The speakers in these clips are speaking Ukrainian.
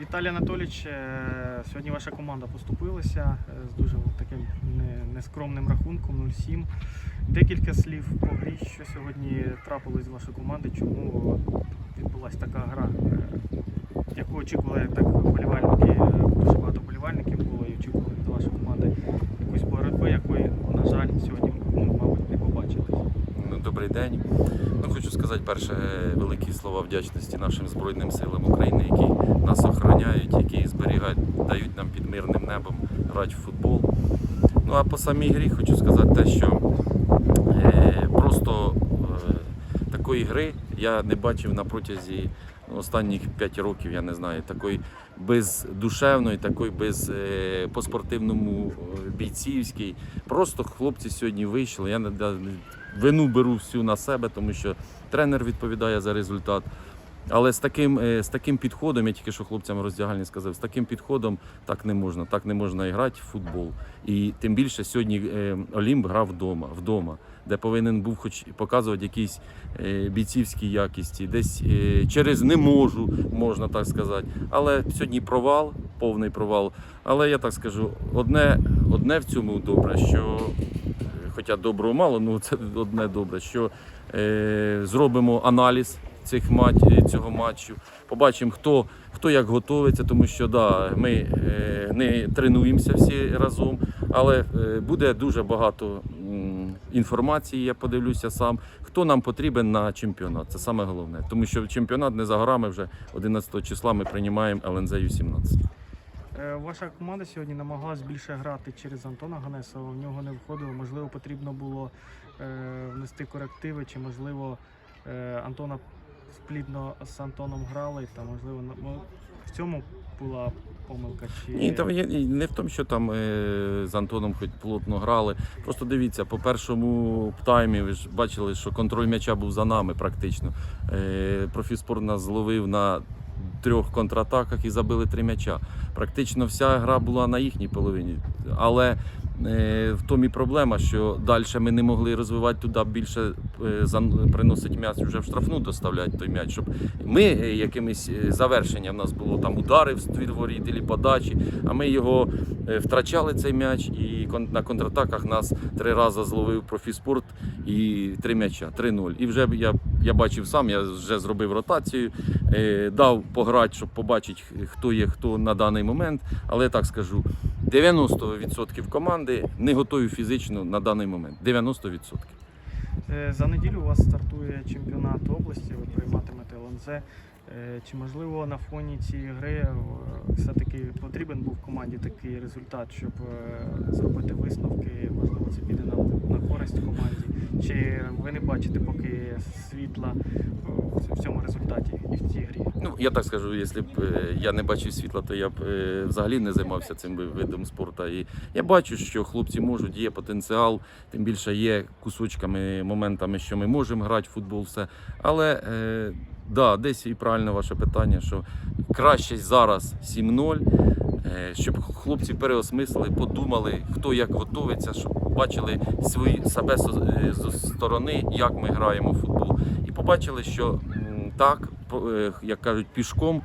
Віталій Анатолійович, е, сьогодні ваша команда поступилася е, з дуже таким нескромним рахунком 0-7. Декілька слів по грі, що сьогодні трапилось з вашої команди, чому відбулася така гра, е, яку очікували так вболівальники, дуже багато вболівальників було і очікували від вашої команди якоїсь боротьби, якої, на жаль, сьогодні, мабуть, не побачили. Ну, Добрий день. Ну, хочу сказати перше великі слова вдячності нашим Збройним силам України, які нас охороняють, які зберігають, дають нам під мирним небом грати в футбол. Ну а по самій грі хочу сказати те, що е, просто е, такої гри я не бачив на протязі останніх 5 років, я не знаю, такої бездушевної, такої без е, по спортивному е, бійцівській. Просто хлопці сьогодні вийшли. Я не вину беру всю на себе, тому що тренер відповідає за результат. Але з таким, е, з таким підходом, я тільки що хлопцям роздягальні сказав, з таким підходом так не можна. Так не можна грати в футбол. І тим більше сьогодні е, Олімп грав вдома, вдома, де повинен був хоч показувати якісь е, бійцівські якісті, десь через не можу, можна так сказати. Але сьогодні провал, повний провал. Але я так скажу, одне, одне в цьому добре, що хоча доброго мало, ну це одне добре, що е, зробимо аналіз цих мат, е, цього матчу, побачимо, хто, хто як готується, тому що да, ми е, не тренуємося всі разом, але е, буде дуже багато м, інформації, я подивлюся сам, хто нам потрібен на чемпіонат. Це саме головне. Тому що чемпіонат не за горами вже 11 числа ми приймаємо ЛНЗ Ю-17. Е, Ваша команда сьогодні намагалась більше грати через Антона Ганесова. В нього не виходило. Можливо, потрібно було е, внести корективи, чи можливо Антона сплідно з Антоном грали. Та можливо в цьому була помилка. Чи Ні, там є не в тому, що там е, з Антоном хоч плотно грали. Просто дивіться, по першому таймі ви ж бачили, що контроль м'яча був за нами практично. Е, профіспорт нас зловив на трьох контратаках і забили три м'яча. Практично вся гра була на їхній половині. Але е, в тому і проблема, що далі ми не могли розвивати туди більше е, приносить м'яч вже в штрафну доставляти той м'яч, щоб ми е, якимись е, завершення в нас було там удари в ствір воріт або подачі, а ми його втрачали цей м'яч, і на контратаках нас три рази зловив профіспорт і три м'яча, 3-0. І вже я, я бачив сам, я вже зробив ротацію, дав пограти, щоб побачити, хто є хто на даний момент. Але я так скажу, 90% команди не готові фізично на даний момент. 90%. Е, За неділю у вас стартує чемпіонат області, ви прийматимете ЛНЗ. Е, Чи можливо на фоні цієї гри е, все-таки потрібен був команді такий результат, щоб зробити висновки? Можливо, це піде на, на користь команді? Чи ви не бачите поки світла в цьому результаті і в цій грі? Ну, я так скажу, якщо б е, я не бачив світла, то я б е, взагалі не займався цим видом спорту. І я бачу, що хлопці можуть, є потенціал, тим більше є кусочками, моментами, що ми можемо грати в футбол, все. Але е, да, десь і правильне ваше питання, що краще зараз 7-0. е, Щоб хлопці переосмислили, подумали, хто як готується, щоб бачили свої себе з сторони, як ми граємо в футбол, і побачили, що так, як кажуть, пішком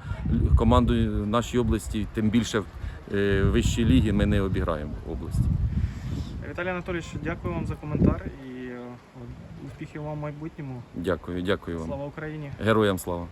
команду нашій області, тим більше в е, вищій лігі ми не обіграємо області. Віталій Анатолійович, дякую вам за коментар і е, успіхів вам в майбутньому. Дякую, дякую вам. Слава Україні! Героям слава.